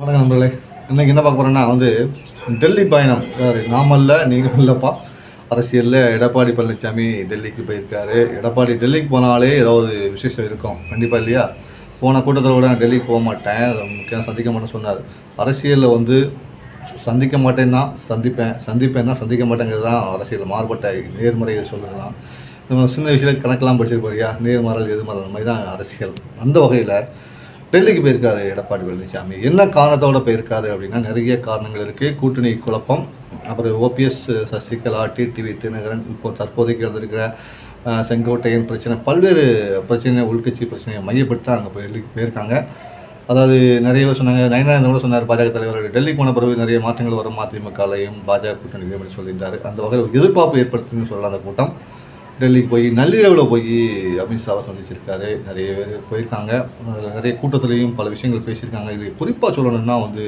வணக்கம் நண்பர்களே. இன்னைக்கு என்ன பார்க்க போகிறேன்னா வந்து டெல்லி பயணம். யார்? நாமல்ல நீங்கள் இல்லைப்பா அரசியலில் எடப்பாடி பழனிசாமி டெல்லிக்கு போயிருக்காரு. எடப்பாடி டெல்லிக்கு போனாலே ஏதாவது விசேஷம் இருக்கும். கண்டிப்பாக இல்லையா? போன கூட்டத்தில் கூட நான் டெல்லிக்கு போக மாட்டேன். முக்கியம் சந்திக்க மாட்டேன்னு சொன்னார். அரசியலில் வந்து சந்திக்க மாட்டேன்னா சந்திப்பேன். சந்திப்பேன்னா சந்திக்க மாட்டேங்கிறது தான் அரசியல் மாறுபட்ட நேர்முறையை சொல்லலாம். நம்ம சின்ன விஷயத்தில் கணக்கெல்லாம் படிச்சிருப்போம் நேர்மறல் எதிர்மறல் அந்த மாதிரி தான் அரசியல். அந்த வகையில் டெல்லிக்கு போயிருக்காரு எடப்பாடி பழனிசாமி. என்ன காரணத்தோடு போயிருக்காரு அப்படின்னா நிறைய காரணங்கள் இருக்குது கூட்டணி குழப்பம். அப்புறம் ஓபிஎஸ் சசிகலா டிடிவி தினகரன் இப்போ தற்போதைக்கு இருந்திருக்கிற அஹ், செங்கோட்டையன் பிரச்சனை பல்வேறு பிரச்சனை உள்கட்சி பிரச்சனையை மையப்படுத்தி தான் அங்கே போய் டெல்லிக்கு போயிருக்காங்க. அதாவது நிறைய பேர் சொன்னாங்க நயனானந்த கூட சொன்னார் பாஜக தலைவர் டெல்லிக்கு போன பிறகு நிறைய மாற்றங்கள் வரும் அதிமுகலையும் பாஜக கூட்டணி அப்படின்னு சொல்லியிருந்தார். அந்த வகையில் எதிர்பார்ப்பு ஏற்படுத்துன்னு சொல்லலாம் அந்த கூட்டம். டெல்லிக்கு போய் நள்ளிரவில் போய் அமித்ஷாவை சந்திச்சிருக்காரு. நிறைய பேர் போயிருக்காங்க. அதில் நிறைய கூட்டத்துலேயும் பல விஷயங்கள் பேசியிருக்காங்க. இது குறிப்பாக சொல்லணும்னா வந்து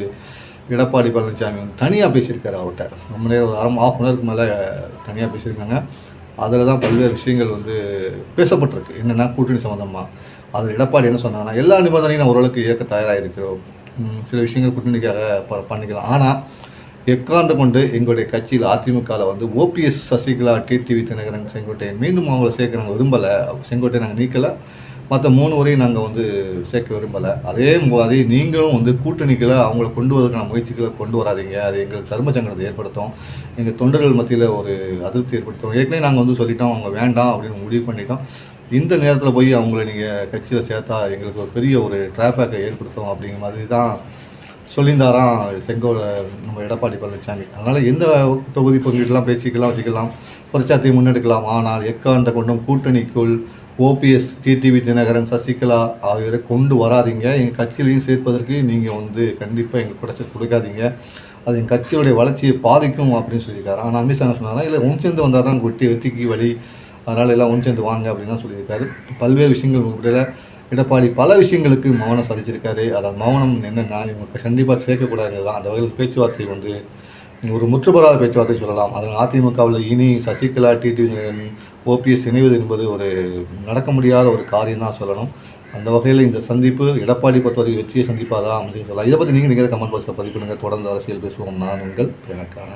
எடப்பாடி பழனிசாமி வந்து தனியாக பேசியிருக்காரு அவர்கிட்ட. ரொம்ப நேரம் ஒரு அரை ஆஃப் அன் ஹவருக்கு மேலே தனியாக பேசியிருக்காங்க. அதில் தான் பல்வேறு விஷயங்கள் வந்து பேசப்பட்டிருக்கு. என்னென்னா கூட்டணி சம்மந்தமாக அதில் எடப்பாடி என்ன சொன்னாங்கன்னா எல்லா நிபந்தனையும் நான் ஓரளவுக்கு ஏற்க தயாராக இருக்கிறோம். சில விஷயங்கள் கூட்டணிக்காக ப பண்ணிக்கலாம். ஆனால் எக்காந்து கொண்டு எங்களுடைய கட்சியில் அதிமுகவில் வந்து ஓபிஎஸ் சசிகலா டிடிவி தினகரன் செங்கோட்டையன் மீண்டும் அவங்கள சேர்க்க நாங்கள் விரும்பலை. செங்கோட்டையை நாங்கள் நீக்கலை. மற்ற மூணு வரையும் நாங்கள் வந்து சேர்க்க விரும்பலை. அதே மாதிரி நீங்களும் வந்து கூட்டணிகளை அவங்கள கொண்டு வரதுக்கான முயற்சிகளை கொண்டு வராதீங்க. அது எங்களுக்கு தர்ம சங்கடத்தை ஏற்படுத்தும். எங்கள் தொண்டர்கள் மத்தியில் ஒரு அதிருப்தி ஏற்படுத்தும். ஏற்கனவே நாங்கள் வந்து சொல்லிட்டோம் அவங்க வேண்டாம் அப்படின்னு முடிவு பண்ணிட்டோம். இந்த நேரத்தில் போய் அவங்கள நீங்கள் கட்சியில் சேர்த்தா எங்களுக்கு ஒரு பெரிய ஒரு டிராஃபிக்கை ஏற்படுத்தும் அப்படிங்கிற மாதிரி தான் சொல்லியிருந்தாராம் செங்கோல நம்ம எடப்பாடி பழனிசாமி அதனால் எந்த தொகுதி பங்கீடுலாம் பேசிக்கலாம் வச்சுக்கலாம் பிரச்சாரத்தை முன்னெடுக்கலாம். ஆனால் எக்காந்த கொண்டும் கூட்டணிக்குள் ஓபிஎஸ் டிடிவி தினகரன் சசிகலா ஆகியோரை கொண்டு வராதீங்க. எங்கள் கட்சியிலையும் சேர்ப்பதற்கு நீங்கள் வந்து கண்டிப்பாக எங்களுக்கு பிரச்சனை கொடுக்காதீங்க. அது எங்கள் கட்சியோடைய வளர்ச்சியை பாதிக்கும் அப்படின்னு சொல்லியிருக்காரு. ஆனால் அமித்ஷா என்ன சொன்னாங்க இல்லை ஒன் சேர்ந்து வந்தால் தான் கொட்டி வெற்றிக்கு வழி. அதனால் எல்லாம் ஒன் சேர்ந்து வாங்க அப்படின்னு தான் சொல்லியிருக்காரு. பல்வேறு விஷயங்கள் உங்கள்கிட்ட எடப்பாடி பல விஷயங்களுக்கு மௌனம் சாதிச்சிருக்காரு. அதான் மௌனம் என்னென்னா இவங்க கண்டிப்பாக சேர்க்கக்கூடாதுங்கிறது தான். அந்த வகையில் பேச்சுவார்த்தை வந்து ஒரு முற்றுப்பெறாத பேச்சுவார்த்தை சொல்லலாம். அதனால் அதிமுகவில் இனி சசிகலா டிடிவி ஓபிஎஸ் இணைவது என்பது ஒரு நடக்க முடியாத ஒரு காரியம் தான் சொல்லணும். அந்த வகையில் இந்த சந்திப்பு எடப்பாடி பொறுத்தவரை வெற்றியை சந்திப்பாக தான் அப்படின்னு சொல்லலாம். இதை பற்றி நீங்கள் நீங்கள் கமெண்ட் பாக்ஸில் பதிவு பண்ணுங்கள் தொடர்ந்து அரசியல் பேசுவோம். நான் உங்கள் எனக்கான